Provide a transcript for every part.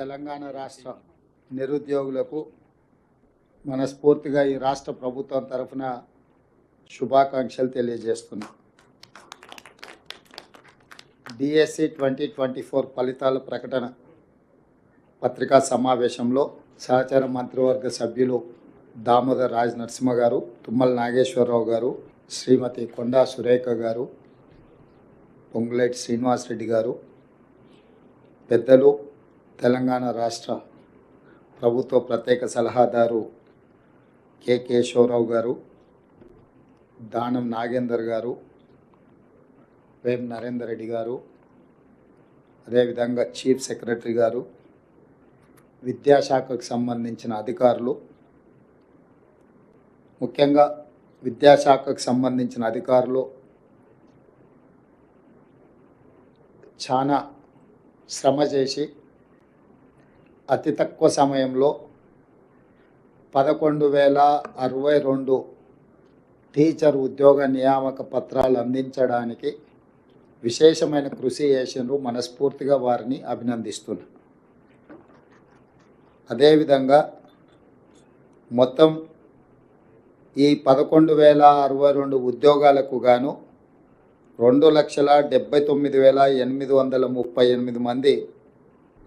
తెలంగాణ రాష్ట్ర నిరుద్యోగులకు మనస్ఫూర్తిగా ఈ రాష్ట్ర ప్రభుత్వం తరఫున శుభాకాంక్షలు తెలియజేస్తున్నా. డిఎస్సి ట్వంటీ ట్వంటీ ఫోర్ ఫలితాల ప్రకటన పత్రికా సమావేశంలో సహచార మంత్రివర్గ సభ్యులు దామోదర్ రాజ్ నరసింహ గారు తుమ్మల నాగేశ్వరరావు గారు శ్రీమతి కొండా సురేఖ గారు పొంగులేటి శ్రీనివాసరెడ్డి గారు పెద్దలు తెలంగాణ రాష్ట్ర ప్రభుత్వ ప్రత్యేక సలహాదారు కె కేశవరావు గారు దానం నాగేందర్ గారు వేం నరేందర్ రెడ్డి గారు అదేవిధంగా చీఫ్ సెక్రటరీ గారు విద్యాశాఖకు సంబంధించిన అధికారులు ముఖ్యంగా విద్యాశాఖకు సంబంధించిన అధికారులు చాలా శ్రమ చేసి అతి తక్కువ సమయంలో పదకొండు వేల అరవై రెండు టీచర్ ఉద్యోగ నియామక పత్రాలు అందించడానికి విశేషమైన కృషి చేసినారు మనస్ఫూర్తిగా వారిని అభినందిస్తున్నా. అదేవిధంగా మొత్తం ఈ పదకొండు వేల అరవై రెండు ఉద్యోగాలకు గాను రెండు లక్షల డెబ్బై తొమ్మిది వేల ఎనిమిది వందల ముప్పై ఎనిమిది మంది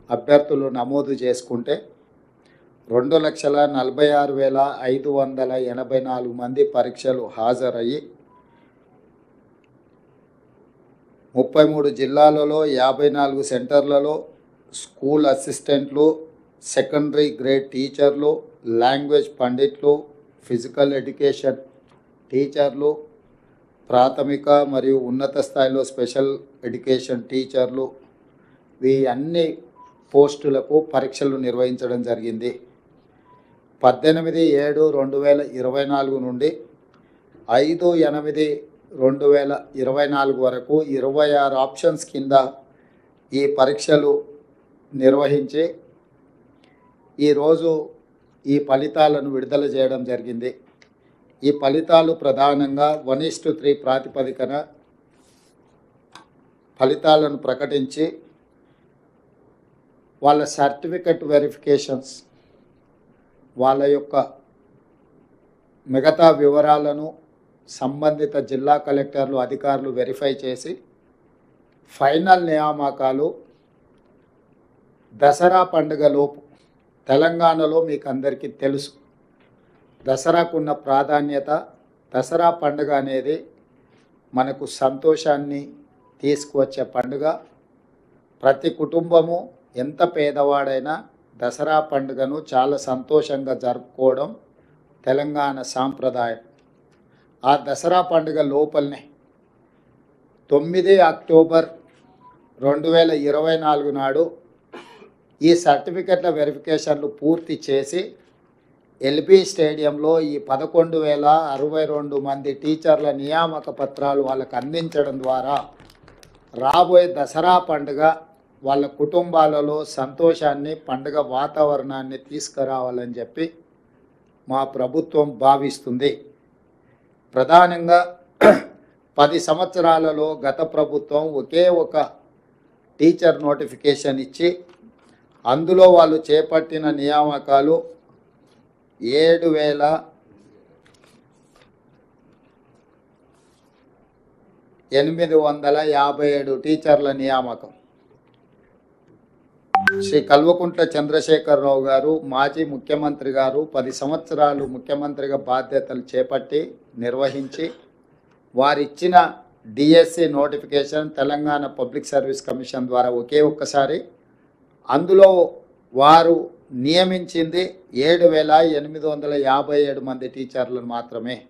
అభ్యర్థులు నమోదు చేసుకుంటే రెండు లక్షల నలభై ఆరు వేల ఐదు వందల ఎనభై నాలుగు మంది పరీక్షలు హాజరయ్యి ముప్పై మూడు జిల్లాలలో యాభై నాలుగు సెంటర్లలో స్కూల్ అసిస్టెంట్లు సెకండరీ గ్రేడ్ టీచర్లు లాంగ్వేజ్ పండిట్లు ఫిజికల్ ఎడ్యుకేషన్ టీచర్లు ప్రాథమిక మరియు ఉన్నత స్థాయిలో స్పెషల్ ఎడ్యుకేషన్ టీచర్లు. ఈ అన్ని పోస్టులకు పరీక్షలు నిర్వహించడం జరిగింది. పద్దెనిమిది ఏడు రెండు వేల ఇరవై నాలుగు నుండి ఐదు ఎనిమిది రెండు వేల ఇరవై నాలుగు వరకు ఇరవై ఆరు ఆప్షన్స్ కింద ఈ పరీక్షలు నిర్వహించి ఈరోజు ఈ ఫలితాలను విడుదల చేయడం జరిగింది. ఈ ఫలితాలు ప్రధానంగా వన్ ఇస్టు త్రీ ప్రాతిపదికన ఫలితాలను ప్రకటించి వాళ్ళ సర్టిఫికెట్ వెరిఫికేషన్స్ వాళ్ళ యొక్క మిగతా వివరాలను సంబంధిత జిల్లా కలెక్టర్లు అధికారులు వెరిఫై చేసి ఫైనల్ నియామకాలు దసరా పండుగలోపు తెలంగాణలో మీకు అందరికీ తెలుసు దసరాకున్న ప్రాధాన్యత దసరా పండుగ అనేది మనకు సంతోషాన్ని తీసుకువచ్చే పండుగ. ప్రతి కుటుంబము ఎంత పేదవాడైనా దసరా పండుగను చాలా సంతోషంగా జరుపుకోవడం తెలంగాణ సాంప్రదాయం. ఆ దసరా పండుగ లోపలనే తొమ్మిది అక్టోబర్ రెండు వేల ఇరవై నాలుగు నాడు ఈ సర్టిఫికెట్ల వెరిఫికేషన్లు పూర్తి చేసి ఎల్బీ స్టేడియంలో ఈ పదకొండు వేల అరవై రెండు మంది టీచర్ల నియామక పత్రాలు వాళ్ళకు అందించడం ద్వారా రాబోయే దసరా పండుగ వాళ్ళ కుటుంబాలలో సంతోషాన్ని పండుగ వాతావరణాన్ని తీసుకురావాలని చెప్పి మా ప్రభుత్వం భావిస్తుంది. ప్రధానంగా పది సంవత్సరాలలో గత ప్రభుత్వం ఒకే ఒక టీచర్ నోటిఫికేషన్ ఇచ్చి అందులో వాళ్ళు చేపట్టిన నియామకాలు ఏడు వేల ఎనిమిది వందల యాభై ఏడు టీచర్ల నియామకం. శ్రీ కల్వకుంట్ల చంద్రశేఖరరావు గారు మాజీ ముఖ్యమంత్రి గారు పది సంవత్సరాలు ముఖ్యమంత్రిగా బాధ్యతలు చేపట్టి నిర్వహించి వారిచ్చిన DSC notification Telangana public service commission ద్వారా ఒకే ఒక్కసారి. అందులో వారు నియమించింది ఏడు వేల ఎనిమిది వందల యాభై ఏడు మంది టీచర్లను మాత్రమే.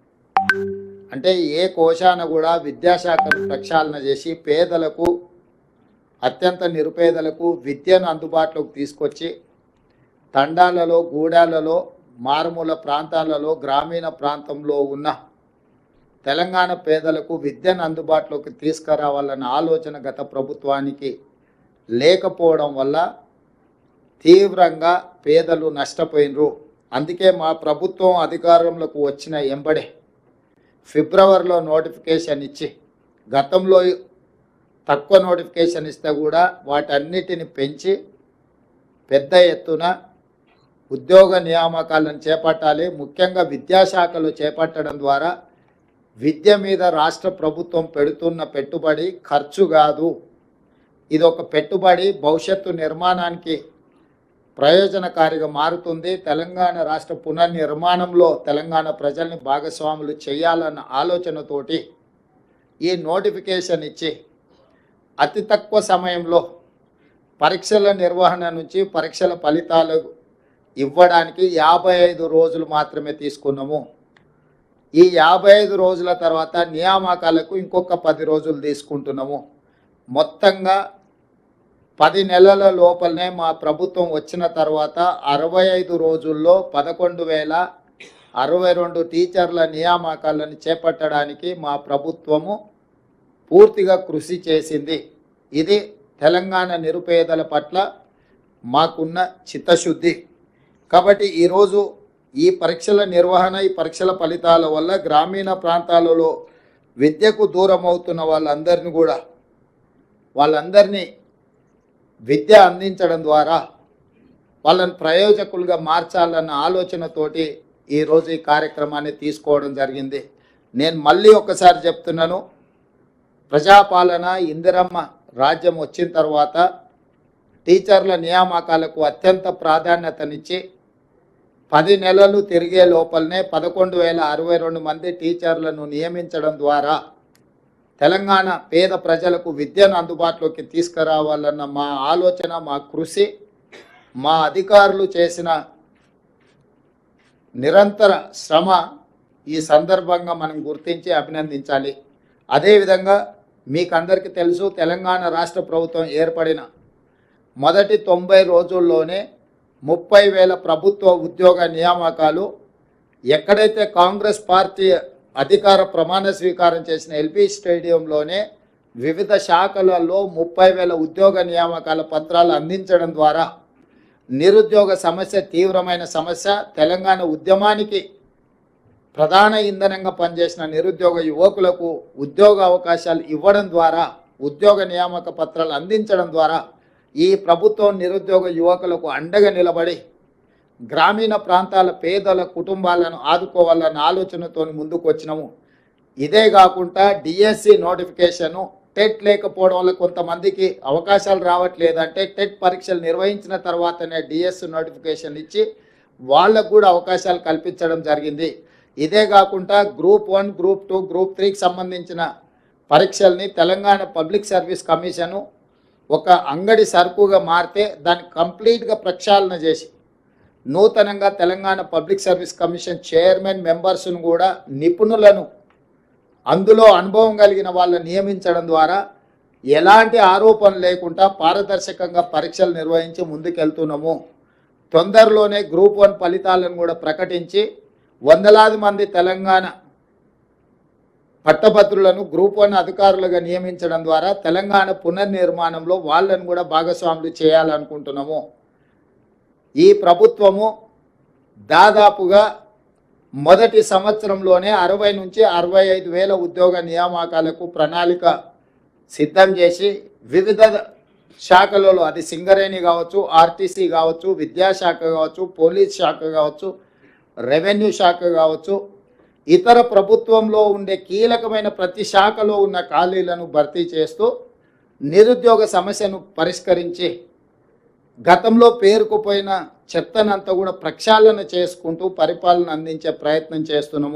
అంటే ఏ కోశాన కూడా విద్యాశాఖను ప్రక్షాళన చేసి పేదలకు అత్యంత నిరుపేదలకు విద్యను అందుబాటులోకి తీసుకొచ్చి తండాలలో గూడాలలో మారుమూల ప్రాంతాలలో గ్రామీణ ప్రాంతంలో ఉన్న తెలంగాణ పేదలకు విద్యను అందుబాటులోకి తీసుకురావాలన్న ఆలోచన గత ప్రభుత్వానికి లేకపోవడం వల్ల తీవ్రంగా పేదలు నష్టపోయినరు. అందుకే మా ప్రభుత్వం అధికారంలోకి వచ్చిన ఎంబడే ఫిబ్రవరిలో నోటిఫికేషన్ ఇచ్చి గతంలో తక్కువ నోటిఫికేషన్ ఇస్తే కూడా వాటన్నిటిని పెంచి పెద్ద ఎత్తున ఉద్యోగ నియామకాలను చేపట్టాలి. ముఖ్యంగా విద్యాశాఖలో చేపట్టడం ద్వారా విద్య మీద రాష్ట్ర ప్రభుత్వం పెడుతున్న పెట్టుబడి ఖర్చు కాదు. ఇది ఒక పెట్టుబడి భవిష్యత్తు నిర్మాణానికి ప్రయోజనకారిగా మారుతుంది. తెలంగాణ రాష్ట్ర పునర్నిర్మాణంలో తెలంగాణ ప్రజల్ని భాగస్వాములు చేయాలన్న ఆలోచనతోటి ఈ నోటిఫికేషన్ ఇచ్చి అతి తక్కువ సమయంలో పరీక్షల నిర్వహణ నుంచి పరీక్షల ఫలితాలు ఇవ్వడానికి యాభై ఐదు రోజులు మాత్రమే తీసుకున్నాము. ఈ యాభై ఐదు రోజుల తర్వాత నియామకాలకు ఇంకొక పది రోజులు తీసుకుంటున్నాము. మొత్తంగా పది నెలల లోపలనే మా ప్రభుత్వం వచ్చిన తర్వాత అరవై ఐదు రోజుల్లో పదకొండు వేల అరవై రెండు టీచర్ల నియామకాలను చేపట్టడానికి మా ప్రభుత్వము పూర్తిగా కృషి చేసింది. ఇది తెలంగాణ నిరుపేదల పట్ల మాకున్న చిత్తశుద్ధి. కాబట్టి ఈరోజు ఈ పరీక్షల నిర్వహణ ఈ పరీక్షల ఫలితాల వల్ల గ్రామీణ ప్రాంతాలలో విద్యకు దూరం అవుతున్న వాళ్ళందరినీ కూడా వాళ్ళందరినీ విద్య అందించడం ద్వారా వాళ్ళని ప్రయోజకులుగా మార్చాలన్న ఆలోచనతోటి ఈరోజు ఈ కార్యక్రమాన్ని తీసుకోవడం జరిగింది. నేను మళ్ళీ ఒకసారి చెప్తున్నాను ప్రజాపాలన ఇందిరమ్మ రాజ్యం వచ్చిన తర్వాత టీచర్ల నియామకాలకు అత్యంత ప్రాధాన్యతనిచ్చి పది నెలలు తిరిగే లోపలనే పదకొండు వేల అరవై రెండు మంది టీచర్లను నియమించడం ద్వారా తెలంగాణ పేద ప్రజలకు విద్యను అందుబాటులోకి తీసుకురావాలన్న మా ఆలోచన మా కృషి మా అధికారులు చేసిన నిరంతర శ్రమ ఈ సందర్భంగా మనం గుర్తించి అభినందించాలి. అదేవిధంగా మీకు అందరికీ తెలుసు తెలంగాణ రాష్ట్ర ప్రభుత్వం ఏర్పడిన మొదటి తొంభై రోజుల్లోనే ముప్పై వేల ప్రభుత్వ ఉద్యోగ నియామకాలు ఎక్కడైతే కాంగ్రెస్ పార్టీ అధికార ప్రమాణ స్వీకారం చేసిన ఎల్పి స్టేడియంలోనే వివిధ శాఖలలో ముప్పై వేల ఉద్యోగ నియామకాల పత్రాలు అందించడం ద్వారా నిరుద్యోగ సమస్య తీవ్రమైన సమస్య తెలంగాణ ఉద్యమానికి ప్రధాన ఇంధనంగా పనిచేసిన నిరుద్యోగ యువకులకు ఉద్యోగ అవకాశాలు ఇవ్వడం ద్వారా ఉద్యోగ నియామక పత్రాలు అందించడం ద్వారా ఈ ప్రభుత్వం నిరుద్యోగ యువకులకు అండగా నిలబడి గ్రామీణ ప్రాంతాల పేదల కుటుంబాలను ఆదుకోవాలన్న ఆలోచనతో ముందుకు వచ్చినాము. ఇదే కాకుండా డిఎస్సి నోటిఫికేషను టెట్ లేకపోవడం వల్ల కొంతమందికి అవకాశాలు రావట్లేదంటే టెట్ పరీక్షలు నిర్వహించిన తర్వాతనే డిఎస్సి నోటిఫికేషన్ ఇచ్చి వాళ్ళకు కూడా అవకాశాలు కల్పించడం జరిగింది. ఇదే కాకుండా group one group two group త్రీకి సంబంధించిన పరీక్షల్ని తెలంగాణ పబ్లిక్ సర్వీస్ కమిషను ఒక అంగడి సరుకుగా మారితే దాన్ని కంప్లీట్గా ప్రక్షాళన చేసి నూతనంగా Telangana public service commission chairman మెంబర్స్ను కూడా నిపుణులను అందులో అనుభవం కలిగిన వాళ్ళని నియమించడం ద్వారా ఎలాంటి ఆరోపణ లేకుండా పారదర్శకంగా పరీక్షలు నిర్వహించి ముందుకెళ్తున్నాము. తొందరలోనే గ్రూప్ వన్ ఫలితాలను కూడా ప్రకటించి వందలాది మంది తెలంగాణ పట్టభద్రులను గ్రూప్ వన్ అధికారులుగా నియమించడం ద్వారా తెలంగాణ పునర్నిర్మాణంలో వాళ్ళను కూడా భాగస్వాములు చేయాలనుకుంటున్నాము. ఈ ప్రభుత్వము దాదాపుగా మొదటి సంవత్సరంలోనే అరవై నుంచి అరవై ఐదు వేల ఉద్యోగ నియామకాలకు ప్రణాళిక సిద్ధం చేసి వివిధ శాఖలలో అది సింగరేణి కావచ్చు ఆర్టీసీ కావచ్చు విద్యాశాఖ కావచ్చు పోలీస్ శాఖ కావచ్చు రెవెన్యూ శాఖ కావచ్చు ఇతర ప్రభుత్వంలో ఉండే కీలకమైన ప్రతి శాఖలో ఉన్న ఖాళీలను భర్తీ చేస్తూ నిరుద్యోగ సమస్యను పరిష్కరించి గతంలో పేరుకుపోయిన చెత్తనంతా కూడా ప్రక్షాళన చేసుకుంటూ పరిపాలన అందించే ప్రయత్నం చేస్తున్నాము.